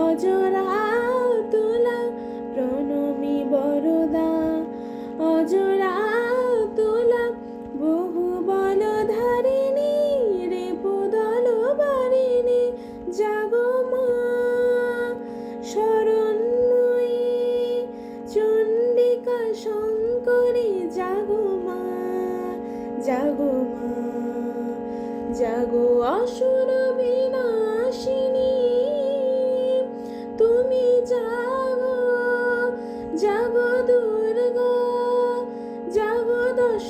অজরা তুলা প্রণমী বরদা। অজরা তুলা বহু বল ধারিণী রে পুদল বারিণী জাগো মা। চণ্ডিকা শঙ্করী, জাগো মা জাগো মা। যাব দুর্গা যাব দশ